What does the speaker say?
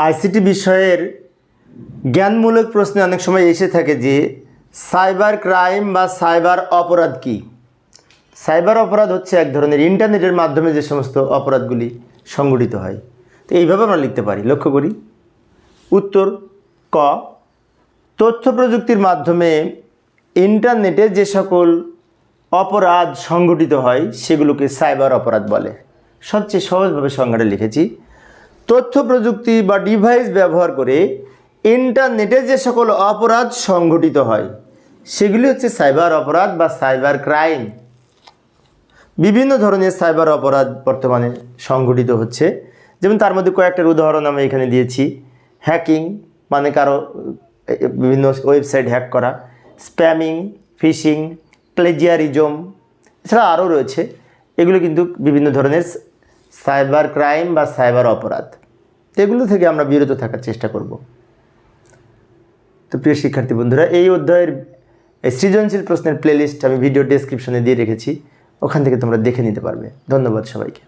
ICT বিষয়ের জ্ঞানমূলক প্রশ্নে অনেক সময় এসে থাকে যে, সাইবার ক্রাইম বা সাইবার অপরাধ কি? সাইবার অপরাধ হচ্ছে এক ধরনের ইন্টারনেটের মাধ্যমে যে সমস্ত অপরাধগুলি সংগঠিত হয়। তো এইভাবে আমরা লিখতে পারি। লক্ষ্য করি। উত্তর, ক, তথ্য প্রযুক্তির মাধ্যমে ইন্টারনেটে যে সকল অপরাধ সংগঠিত হয়, সেগুলোকে সাইবার অপরাধ বলে। সবচেয়ে সহজভাবে সংজ্ঞাটা লিখেছি। তথ্য প্রযুক্তি বা ডিভাইস ব্যবহার করে ইন্টারনেটে যে সকল অপরাধ সংঘটিত হয়, সেগুলি হচ্ছে সাইবার অপরাধ বা সাইবার ক্রাইম বিভিন্ন ধরনের সাইবার অপরাধ বর্তমানে সংঘটিত হচ্ছে। যেমন তার মধ্যে কয়েকটার উদাহরণ আমি এখানে দিয়েছি। হ্যাকিং মানে কারও বিভিন্ন ওয়েবসাইট হ্যাক করা। স্প্যামিং ফিশিং প্লেজিয়ারিজম এছাড়া আরও রয়েছে। এগুলো কিন্তু বিভিন্ন ধরনের সাইবার ক্রাইম বা সাইবার অপরাধ। তো এগুলো থেকে আমরা বিরত থাকার চেষ্টা করব। তো প্রিয় শিক্ষার্থী বন্ধুরা, এই অধ্যায়ের সৃজনশীল প্রশ্নের প্লেলিস্ট আমি ভিডিও ডেসক্রিপশনে দিয়ে রেখেছি। ওখান থেকে তোমরা দেখে নিতে পারবে। ধন্যবাদ সবাইকে।